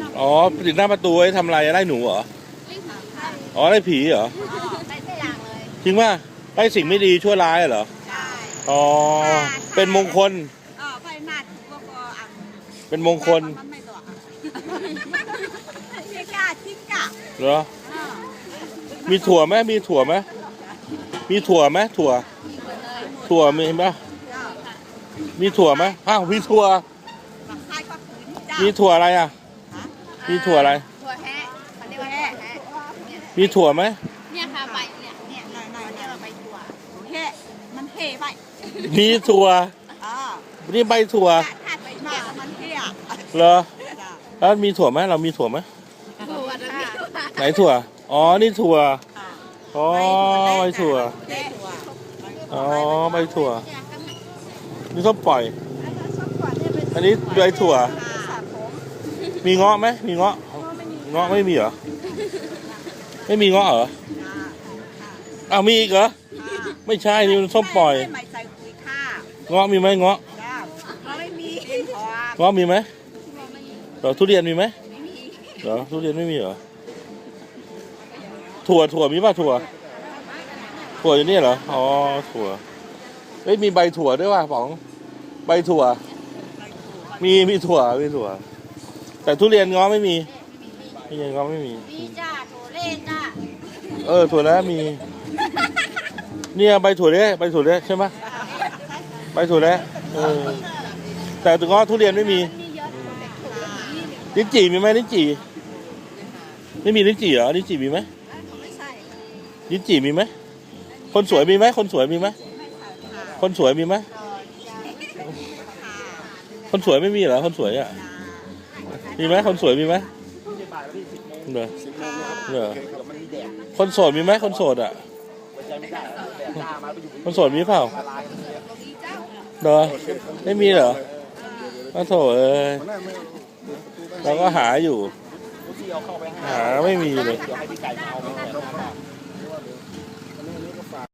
นอกอ๋อติดหน้าประตูไว้ทำอะไรไล่หนูเหรอไม่ถามค่ะอ๋อไล่ผีเหรอไปทุกอย่างเลยจริงป่ะไล่สิ่งไม่ดีชั่วร้ายเหรอใช่อ๋อเป็นมงคลเออไปหน้าถูกก็ก็อะเป็นมงคลมันไม่ตัวที่กล้าที่กล้าเหรอเออมีถั่วไหมมีถั่วไหมมีถั่วไหมถั่ว ถั่วมีปะเออมีถั่วไหมอ้าวมีถั่วมาคายก็ขืนจ้ามีถั่วอะไรอะ มีถั่วอะไร ถั่วแฮะเขาเรียกว่าถั่วแฮะเนี่ยมีถั่วไหม เนี่ยค่ะใบเนี่ยเนี่ยหน่อยๆเนี่ยเราใบถั่วถั่วแฮะมันเทไปมีถั่ว อ่านี่ใบถั่ว ถ้าถ้าไปมากมันเทอะเหรอ จ้าแล้วมีถั่วไหมเรามีถั่วไหมถั่วนะพี่ไหนถั่ว อ๋อ นี่ถั่ว อ่าอ๋อ ใบถั่ว ใบถั่วอ๋อ ใบถั่วนี่ส้มปล่อย อันนี้ใบถั่ว มีเงาะไหมมีเงาะเงาะไม่มีเหรอ ไม่มีเงาะเหรออ้าวมีอีกเหรอ ไม่ใช่นี่มันส้มปล่อย ไม่ใส่คุยข้าเงาะมีไหมเงาะจ้าเราไม่มีพอเงาะมีไหมเหรอทุเรียนมีไหมเหรอทุเรียนไม่มีเหรอ ถั่วถั่วมีป่ะถั่ว ถั่วอยู่นี่เหรอ อ๋อถั่ว เฮ้ยมีใบถั่วด้วยว่ะป๋อง ใบถั่ว มีมีถั่วมีถั่ว แต่ทุเรียนเงาะไม่มีทุเรียนเงาะไม่มี มีจ้าโถเล่จ้าเออถั่วแล้วมี เนี่ยใบถั่วเนี้ใบถั่วเนี้ใช่ไหมใบถั่วเนี้เออแต่ตัวเงาะทุเรียนไม่มีลิ้นจี่มีไหมลิ้นจี่ไม่มีลิ้นจี่เหรอลิ้นจี่มีไหมไม่ใช่ลิ้นจี่มีไหมคนสวยมีไหมคนสวยมีไหมคนสวยมีไหมคนสวยไม่มีเหรอคนสวยอะ มีไหมคนสวยมีไหมเหรอเหรอคนโสดมีไหมคนโสดอะคนโสดมีเปล่าเหรอไม่มีเหรอก็โถเอ้ยเราก็หาอยู่หาไม่มีเลย เดี๋ยวให้พี่ไก่มาเอาไหมเนี่ย